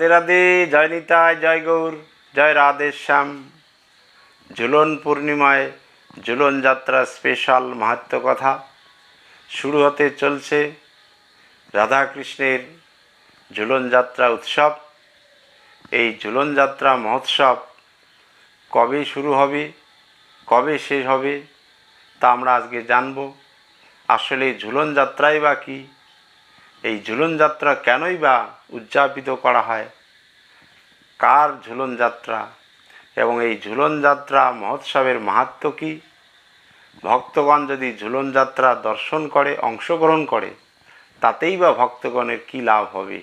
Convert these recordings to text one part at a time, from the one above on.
রাধে জয় নিতাই, জয় গৌর, জয় রাধে শ্যাম। ঝুলন পূর্ণিমায় ঝুলন যাত্রা স্পেশাল মাহাত্ম কথা শুরু হতে চলছে। রাধাকৃষ্ণের ঝুলন যাত্রা উৎসব। এই ঝুলন যাত্রা মহোৎসব কবে শুরু হবে, কবে শেষ হবে, তা আমরা আজকে জানব। আসলে ঝুলন যাত্রাই বা কী? এই ঝুলন যাত্রা কেনই বা উদযাপিত করা হয়। কার ঝুলন যাত্রা এবং এই ঝুলন যাত্রা মহোৎসবের মাহাত্ম কী? ভক্তগণ যদি ঝুলন যাত্রা দর্শন করে, অংশগ্রহণ করে, তাতেই বা ভক্তগণের কী লাভ হবে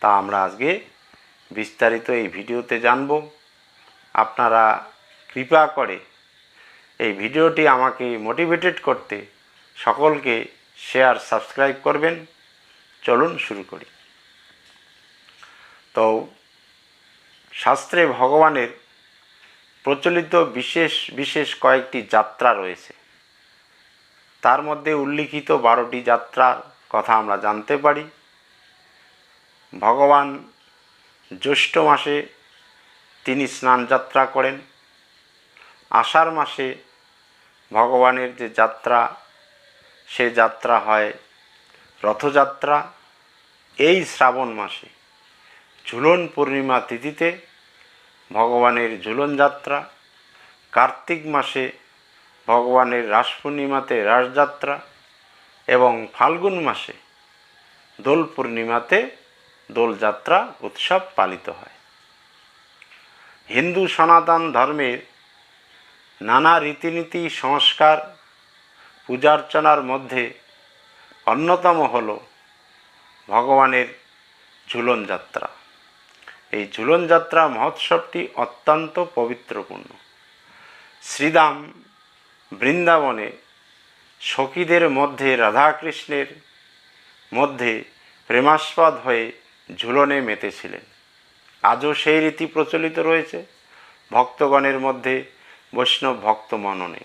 তা আমরা আজকে বিস্তারিত এই ভিডিওতে জানব। আপনারা কৃপা করে এই ভিডিওটি আমাকে মোটিভেটেড করতে সকলকে শেয়ার, সাবস্ক্রাইব করবেন। চলুন শুরু করি। তো শাস্ত্রে ভগবানের প্রচলিত বিশেষ বিশেষ কয়েকটি যাত্রা রয়েছে। তার মধ্যে উল্লিখিত বারোটি যাত্রার কথা আমরা জানতে পারি। ভগবান জ্যৈষ্ঠ মাসে তিনি স্নান যাত্রা করেন। আষাঢ় মাসে ভগবানের যে যাত্রা, সে যাত্রা হয় রথযাত্রা। এই শ্রাবণ মাসে ঝুলন পূর্ণিমা তিথিতে ভগবানের ঝুলন যাত্রা, কার্তিক মাসে ভগবানের রাস পূর্ণিমাতে রাসযাত্রা এবং ফাল্গুন মাসে দোল পূর্ণিমাতে দোলযাত্রা উৎসব পালিত হয়। হিন্দু সনাতন ধর্মের নানা রীতিনীতি সংস্কার পূজার্চনার মধ্যে অন্যতম হল ভগবানের ঝুলন যাত্রা। এই ঝুলন যাত্রা মহোৎসবটি অত্যন্ত পবিত্রপূর্ণ। শ্রীদাম বৃন্দাবনে সখীদের মধ্যে রাধাকৃষ্ণের মধ্যে প্রেমাস্পদ হয়ে ঝুলনে মেতেছিলেন। আজও সেই রীতি প্রচলিত রয়েছে, ভক্তগণের মধ্যে বৈষ্ণব ভক্ত মননে।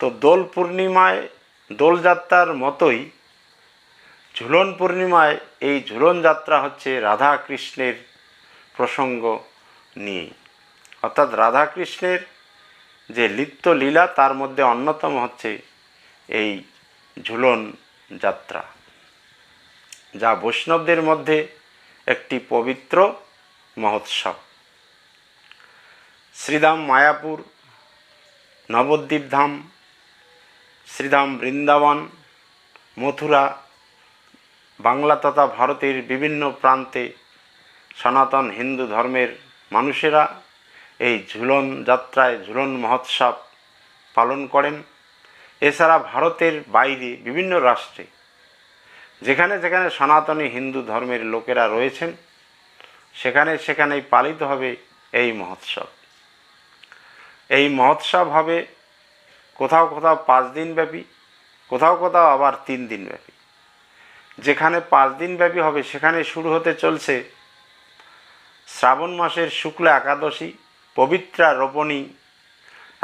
তো দোল পূর্ণিমায় দোলযাত্রার মতোই ঝুলন পূর্ণিমায় এই ঝুলন যাত্রা হচ্ছে রাধা কৃষ্ণের প্রসঙ্গ নিয়ে অর্থাৎ রাধা কৃষ্ণের যে লিপ্ত লীলা, তার মধ্যে অন্যতম হচ্ছে এই ঝুলন যাত্রা, যা বৈষ্ণবদের মধ্যে একটি পবিত্র মহোৎসব। শ্রীধাম মায়াপুর, নবদ্বীপ ধাম, শ্রীধাম বৃন্দাবন, মথুরা বাংলা তথা ভারতের বিভিন্ন প্রান্তে সনাতন হিন্দু ধর্মের মানুষেরা এই ঝুলন যাত্রায়, ঝুলন মহোৎসব পালন করেন। এছাড়া ভারতের বাইরে বিভিন্ন রাষ্ট্রে যেখানে যেখানে সনাতনী হিন্দু ধর্মের লোকেরা রয়েছেন, সেখানে সেখানেই পালিত হবে এই মহোৎসব। এই মহোৎসব হবে কোথাও কোথাও পাঁচ দিন ব্যাপী কোথাও কোথাও আবার তিন দিন ব্যাপী যেখানে পাঁচ দিন ব্যাপী হবে, সেখানে শুরু হতে চলছে শ্রাবণ মাসের শুক্ল একাদশী, পবিত্রা রোপণী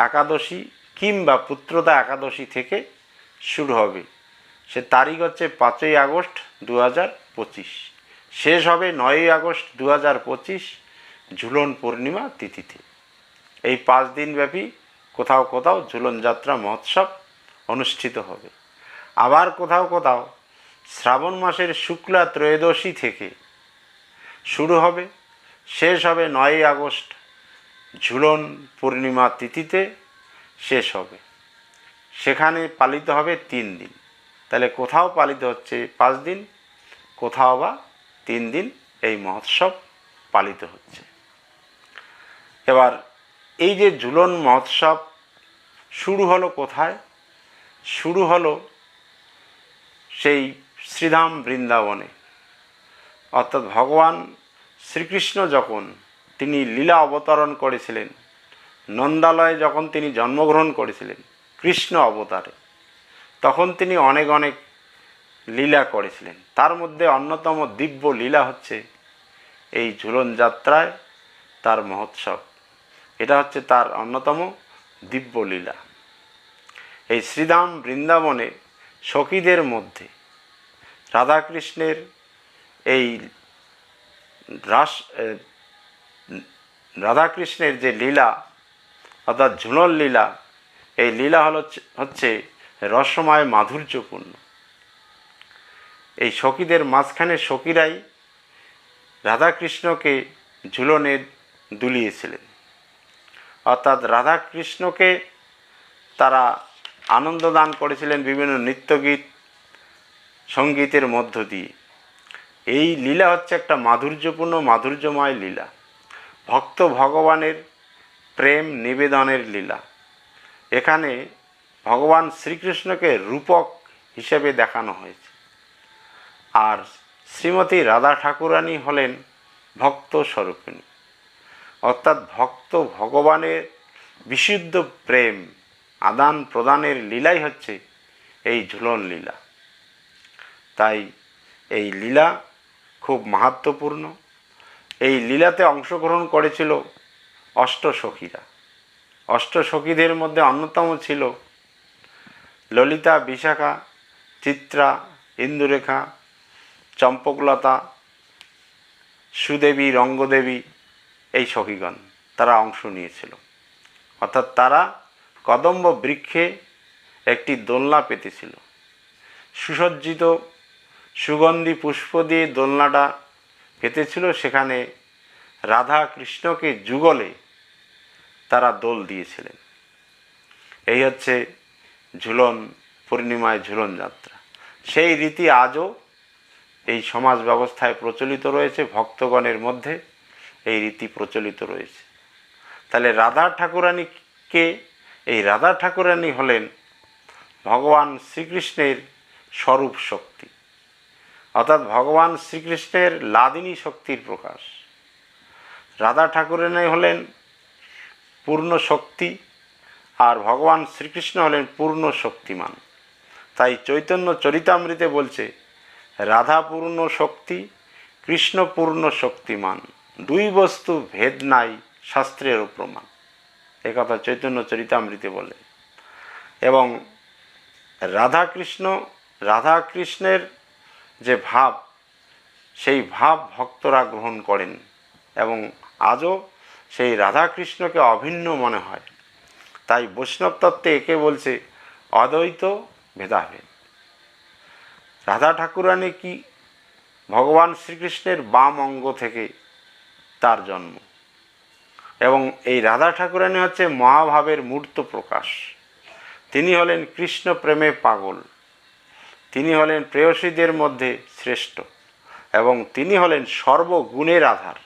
একাদশী কিংবা পুত্রদা একাদশী থেকে শুরু হবে। সে তারিখ হচ্ছে পাঁচই আগস্ট দু হাজার পঁচিশ। শেষ হবে নয়ই আগস্ট দু পঁচিশ, ঝুলন পূর্ণিমা তিথিতে। এই পাঁচ দিন ব্যাপী কোথাও কোথাও ঝুলন যাত্রা মহোৎসব অনুষ্ঠিত হবে। আবার কোথাও কোথাও শ্রাবণ মাসের শুক্লা ত্রয়োদশী থেকে শুরু হবে, শেষ হবে নয়ই আগস্ট। ঝুলন পূর্ণিমা তিথিতে শেষ হবে। সেখানে পালিত হবে তিন দিন। তাহলে কোথাও পালিত হচ্ছে পাঁচ দিন, কোথাও বা তিন দিন এই মহোৎসব পালিত হচ্ছে। এবার এই যে ঝুলন মহোৎসব শুরু হলো কোথায়? শুরু হলো সেই শ্রীধাম বৃন্দাবনে। অর্থাৎ ভগবান শ্রীকৃষ্ণ যখন তিনি লীলা অবতরণ করেছিলেন, নন্দালয়ে যখন তিনি জন্মগ্রহণ করেছিলেন, কৃষ্ণ অবতারে, তখন তিনি অনেক অনেক লীলা করেছিলেন। তার মধ্যে অন্যতম দিব্য লীলা হচ্ছে এই ঝুলন যাত্রায় তার মহোৎসব। এটা হচ্ছে তার অন্যতম দিব্য লীলা। এই শ্রীধাম বৃন্দাবনে সখীদের মধ্যে রাধাকৃষ্ণের এই রাস রাধাকৃষ্ণের যে লীলা, অর্থাৎ ঝুলন লীলা, এই লীলা হলো হচ্ছে রসময় মাধুর্যপূর্ণ। এই সখীদের মাঝখানে সখীরাই রাধাকৃষ্ণকে ঝুলনে দুলিয়েছিলেন। অর্থাৎ রাধাকৃষ্ণকে তারা আনন্দ দান করেছিলেন বিভিন্ন নৃত্যগীত সঙ্গীতের মধ্য দিয়ে। এই লীলা হচ্ছে একটা মাধুর্যপূর্ণ, মাধুর্যময় লীলা। ভক্ত ভগবানের প্রেম নিবেদনের লীলা। এখানে ভগবান শ্রীকৃষ্ণকে রূপক হিসেবে দেখানো হয়েছে। আর শ্রীমতী রাধা ঠাকুরানী হলেন ভক্ত স্বরূপিণী। অর্থাৎ ভক্ত ভগবানের বিশুদ্ধ প্রেম আদান প্রদানের লীলাই হচ্ছে এই ঝুলন লীলা। তাই এই লীলা খুব মাহাত্মপূর্ণ। এই লীলাতে অংশগ্রহণ করেছিল অষ্টসখীরা। অষ্টসখীদের মধ্যে অন্যতম ছিল ললিতা, বিশাখা, চিত্রা, ইন্দুরেখা, চম্পকলতা, সুদেবী, রঙ্গদেবী এই সখীগণ তারা অংশ নিয়েছিল। অর্থাৎ তারা কদম্ব বৃক্ষে একটি দোলনা পেতেছিল। সুসজ্জিত সুগন্ধি পুষ্প দিয়ে দোলনাটা পেতেছিল। সেখানে রাধা কৃষ্ণকে যুগলে তারা দোল দিয়েছিলেন। এই হচ্ছে ঝুলন, পূর্ণিমায় ঝুলন যাত্রা। সেই রীতি আজও এই সমাজ ব্যবস্থায় প্রচলিত রয়েছে, ভক্তগণের মধ্যে এই রীতি প্রচলিত রয়েছে। তাহলে রাধা ঠাকুরানীকে, এই রাধা ঠাকুরানী হলেন ভগবান শ্রীকৃষ্ণের স্বরূপ শক্তি। অর্থাৎ ভগবান শ্রীকৃষ্ণের লাদিনী শক্তির প্রকাশ। রাধা ঠাকুরানী হলেন পূর্ণ শক্তি আর ভগবান শ্রীকৃষ্ণ হলেন পূর্ণ শক্তিমান। তাই চৈতন্য চরিতামৃতে বলছে, রাধা পূর্ণ শক্তি, কৃষ্ণ পূর্ণ শক্তিমান। দুই বস্তু ভেদ নাই, শাস্ত্রেরও প্রমাণ। কথা চৈতন্য চরিতামৃতে বলে। এবং রাধা কৃষ্ণ, রাধা কৃষ্ণের যে ভাব, সেই ভাব ভক্তরা গ্রহণ করেন এবং আজও সেই রাধাকৃষ্ণকে অভিন্ন মনে হয়। তাই বৈষ্ণব তত্ত্বে একে বলছে অদ্বৈত ভেদাভেদ। রাধা ঠাকুরানী কি ভগবান শ্রীকৃষ্ণের বাম অঙ্গ থেকে তার জন্ম? এবং এই রাধা ঠাকুরানী হচ্ছে মহাভাবের মূর্ত প্রকাশ। তিনি হলেন কৃষ্ণ প্রেমে পাগল। তিনি হলেন প্রেয়সীদের মধ্যে শ্রেষ্ঠ এবং তিনি হলেন সর্বগুণের আধার।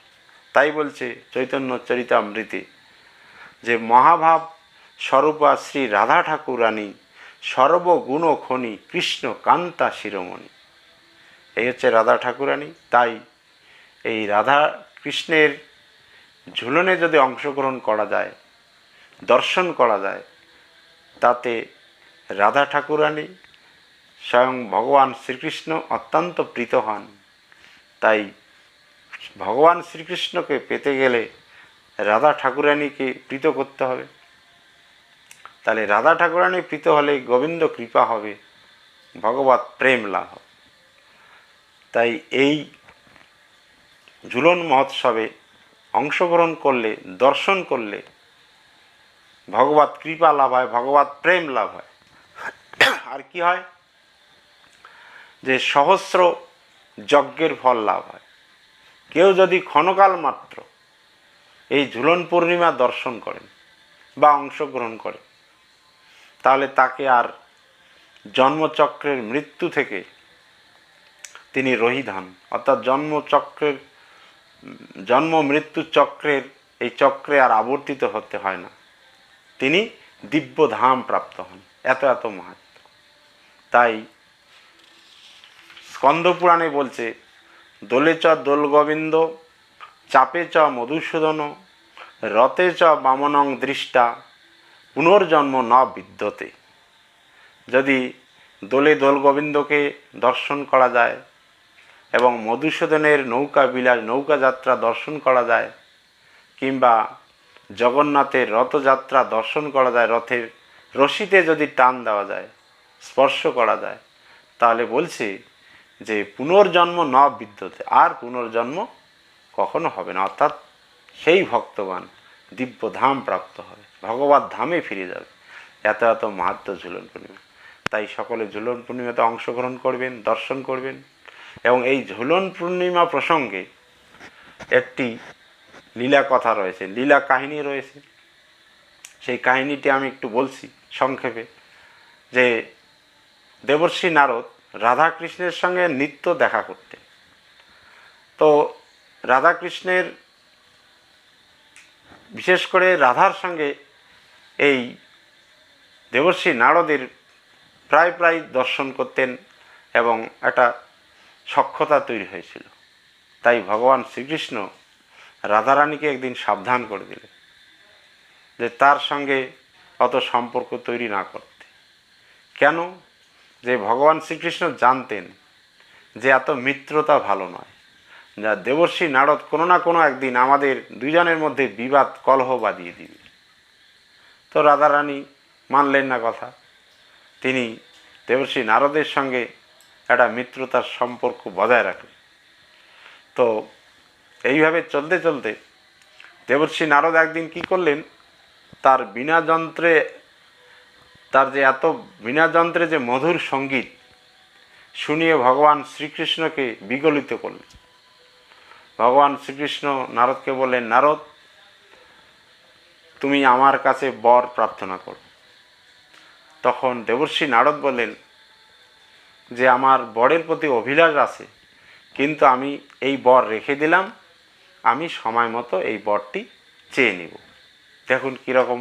তাই বলছে চৈতন্য চরিতামৃতি যে মহাভাব স্বরূপা শ্রী রাধা ঠাকুরানী সর্বগুণ খনি কৃষ্ণ কান্তা শিরোমণি। এই হচ্ছে রাধা ঠাকুরানী তাই এই রাধা কৃষ্ণের ঝুলনে যদি অংশগ্রহণ করা যায়, দর্শন করা যায়, তাতে রাধা ঠাকুরানী স্বয়ং ভগবান শ্রীকৃষ্ণ অত্যন্ত প্রীত হন। তাই ভগবান শ্রীকৃষ্ণকে পেতে গেলে রাধা ঠাকুরানীকে প্রীত করতে হবে। তাহলে রাধা ঠাকুরানী প্রীত হলে গোবিন্দ কৃপা হবে, ভগবত প্রেম লাভ তাই এই ঝুলন মহোৎসবে অংশগ্রহণ করলে, দর্শন করলে ভগবত কৃপা লাভ হয়, ভগবত প্রেম লাভ হয়। আর কি হয়? যে সহস্র যজ্ঞের ফল লাভ হয়। কেউ যদি ক্ষণকাল মাত্র এই ঝুলন পূর্ণিমা দর্শন করেন বা অংশগ্রহণ করেন, তাহলে তাকে আর জন্মচক্রের মৃত্যু থেকে তিনি রহিত হন অর্থাৎ জন্মচক্রের, জন্ম মৃত্যু চক্রের এই চক্রে আর আবর্তিত হতে হয় না। তিনি দিব্য ধাম প্রাপ্ত হন। এত এত মাহাত্ম তাই স্কন্দপুরাণে বলছে, দোলে চ দোল গোবিন্দ, চাপে চ মধুসূদন, রতে চ বামনং দৃষ্টা, পুনর্জন্ম ন বিদ্যতে। যদি দোলে দোল গোবিন্দকে দর্শন করা যায় এবং মধুসূদনের নৌকা বিলাস, নৌকা যাত্রা দর্শন করা যায়, কিংবা জগন্নাথের রথযাত্রা দর্শন করা যায়, রথের রশিতে যদি টান দেওয়া যায়, স্পর্শ করা যায়, তাহলে বলছে যে পুনর্জন্ম ন বিদ্যতে আর পুনর্জন্ম কখনো হবে না। অর্থাৎ সেই ভক্তবান দিব্য ধাম প্রাপ্ত হবে, ভগবত ধামে ফিরে যাবে। এত এত মাহাত্ম ঝুলন পূর্ণিমা। তাই সকলে ঝুলন পূর্ণিমাতে অংশগ্রহণ করবেন, দর্শন করবেন এবং এই ঝুলন পূর্ণিমা প্রসঙ্গে একটি লীলা কথা রয়েছে, লীলা কাহিনী রয়েছে। সেই কাহিনীটি আমি একটু বলছি সংক্ষেপে যে দেবর্ষী নারদ রাধাকৃষ্ণের সঙ্গে নিত্য দেখা করতেন তো রাধাকৃষ্ণের বিশেষ করে রাধার সঙ্গে এই দেবর্ষী নারদের প্রায় প্রায় দর্শন করতেন এবং একটা সক্ষতা তৈরি হয়েছিল। তাই ভগবান শ্রীকৃষ্ণ রাধারানীকে একদিন সাবধান করে দিলেন যে তার সঙ্গে অত সম্পর্ক তৈরি না করতে। কেন? যে ভগবান শ্রীকৃষ্ণ জানতেন যে এত মিত্রতা ভালো নয়। যা দেবর্ষী নারদ কোনো না কোনো একদিন আমাদের দুজনের মধ্যে বিবাদ, কলহ বাঁধিয়ে দিবে। তো রাধারানী মানলেন না কথা। তিনি দেবর্ষী নারদের সঙ্গে একটা মিত্রতার সম্পর্ক বজায় রাখলেন। তো এইভাবে চলতে চলতে দেবর্ষী নারদ একদিন কি করলেন? তার বিনা যন্ত্রে তার যে এত বিনা যন্ত্রে যে মধুর সংগীত শুনিয়ে ভগবান শ্রীকৃষ্ণকে বিগলিত করলেন ভগবান শ্রীকৃষ্ণ নারদকে বললেন, নারদ, তুমি আমার কাছে বর প্রার্থনা করো। তখন দেবর্ষী নারদ বললেন, যে আমার বরের প্রতি অভিলাষ আছে, কিন্তু আমি এই বর রেখে দিলাম, আমি সময় মতো এই বরটি চেয়ে নিব। দেখুন কীরকম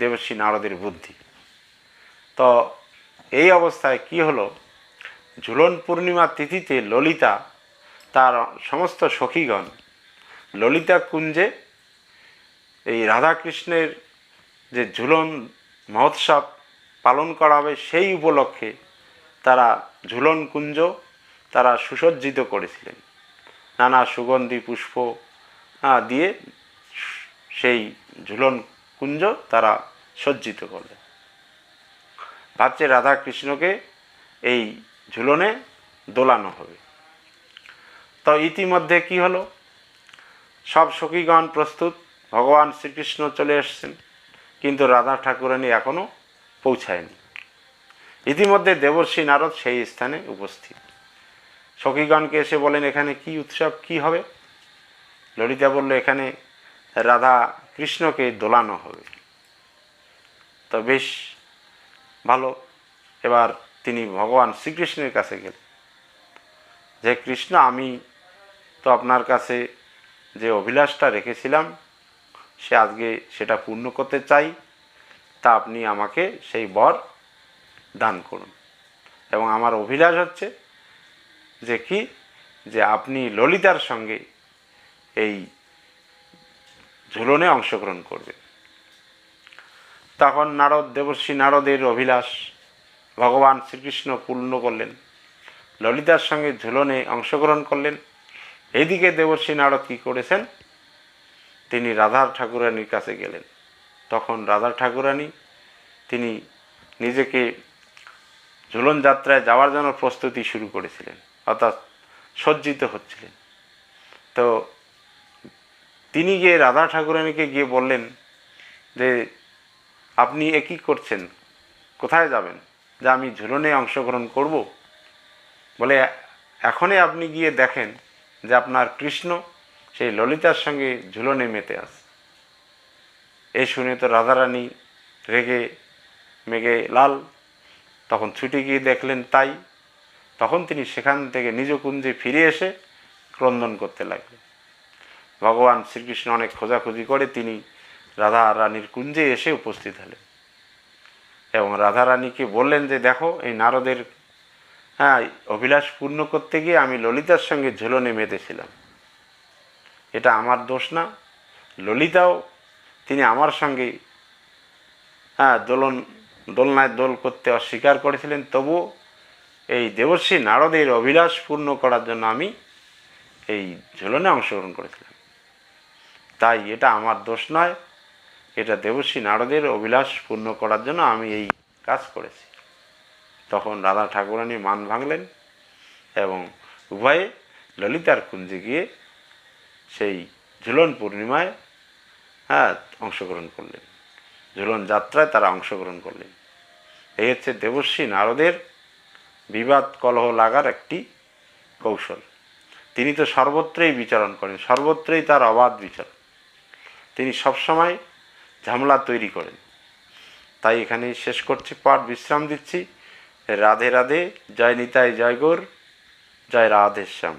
দেবর্ষী নারদের বুদ্ধি। তো এই অবস্থায় কি হলো? ঝুলন পূর্ণিমা তিথিতে ললিতা তার সমস্ত সখীগণ ললিতা কুঞ্জে এই রাধাকৃষ্ণের যে ঝুলন মহোৎসব পালন করা হবে সেই উপলক্ষে তারা ঝুলন কুঞ্জ তারা সুসজ্জিত করেছিলেন। নানা সুগন্ধি পুষ্প দিয়ে সেই ঝুলন কুঞ্জ তারা সজ্জিত করলেন। ভাবছে রাধা কৃষ্ণকে এই ঝুলনে দোলানো হবে। তো ইতিমধ্যে কি হলো? সব সখীগণ প্রস্তুত, ভগবান শ্রীকৃষ্ণ চলে এসছেন, কিন্তু রাধা ঠাকুরানী এখনও পৌঁছায়নি। ইতিমধ্যে দেবর্ষী নারদ সেই স্থানে উপস্থিত। সখীগণকে এসে বলেন, এখানে কি উৎসব, কি হবে? ললিতা বলল, এখানে রাধা কৃষ্ণকে দোলানো হবে। তো বেশ ভালো। এবার তিনি ভগবান শ্রীকৃষ্ণের কাছে গেলেন। যে কৃষ্ণ, আমি তো আপনার কাছে যে অভিলাষটা রেখেছিলাম, সে আজকে সেটা পূর্ণ করতে চাই, তা আপনি আমাকে সেই বর দান করুন। এবং আমার অভিলাষ হচ্ছে যে কি? যে আপনি ললিতার সঙ্গে এই ঝুলনে অংশগ্রহণ করবেন। তখন নারদ দেবর্ষী নারদের অভিলাষ ভগবান শ্রীকৃষ্ণ পূর্ণ করলেন। ললিতার সঙ্গে ঝুলনে অংশগ্রহণ করলেন। এদিকে দেবর্ষী নারদ কী করেছেন? তিনি রাধার ঠাকুরানীর কাছে গেলেন। তখন রাধা ঠাকুরানী তিনি নিজেকে ঝুলন যাত্রায় যাওয়ার জন্য প্রস্তুতি শুরু করেছিলেন, অর্থাৎ সজ্জিত হচ্ছিলেন। তো তিনি গিয়ে রাধা ঠাকুরানীকে গিয়ে বললেন যে আপনি এ কী করছেন? কোথায় যাবেন? যে আমি ঝুলনে অংশগ্রহণ করব? বলে এখনই আপনি গিয়ে দেখেন যে আপনার কৃষ্ণ সেই ললিতার সঙ্গে ঝুলনে মেতে আছে। এ শুনে তো রাধারানী রেগে মেঘে লাল। তখন ছুটে গিয়ে দেখলেন তাই। তখন তিনি সেখান থেকে নিজ কুঞ্জে ফিরে এসে ক্রন্দন করতে লাগলেন। ভগবান শ্রীকৃষ্ণ অনেক খোঁজাখুঁজি করে তিনি রাধা রানীর কুঞ্জে এসে উপস্থিত হলেন। এবং রাধা রানীকে বললেন যে, দেখো, এই নারদের হ্যাঁ অভিলাষ পূর্ণ করতে গিয়ে আমি ললিতার সঙ্গে ঝুলনে মেতেছিলাম। এটা আমার দোষ না। ললিতাও, তিনি আমার সঙ্গে হ্যাঁ দোলন, দোলনায় দোল করতে অস্বীকার করেছিলেন। তবুও এই দেবর্ষী নারদের অভিলাষ পূর্ণ করার জন্য আমি এই ঝুলনে অংশগ্রহণ করেছিলাম। তাই এটা আমার দোষ নয়। এটা দেবশ্রী নারদের অভিলাষ পূর্ণ করার জন্য আমি এই কাজ করেছি। তখন রাধা ঠাকুরানী মান ভাঙলেন এবং উভয়ে ললিতার কুঞ্জে গিয়ে সেই ঝুলন পূর্ণিমায় হ্যাঁ অংশগ্রহণ করলেন। ঝুলন যাত্রায় তারা অংশগ্রহণ করলেন। এই হচ্ছে দেবশ্রী নারদের বিবাদ কলহ লাগার একটি কৌশল। তিনি তো সর্বত্রই বিচরণ করেন, সর্বত্রই তার অবাধ বিচরণ। তিনি সবসময় ঝামেলা তৈরি করেন। তাই এখানে শেষ করছি পাঠ, বিশ্রাম দিচ্ছি। রাধে রাধে, জয় নিতাই জয় গোর, জয় রাধেশ্যাম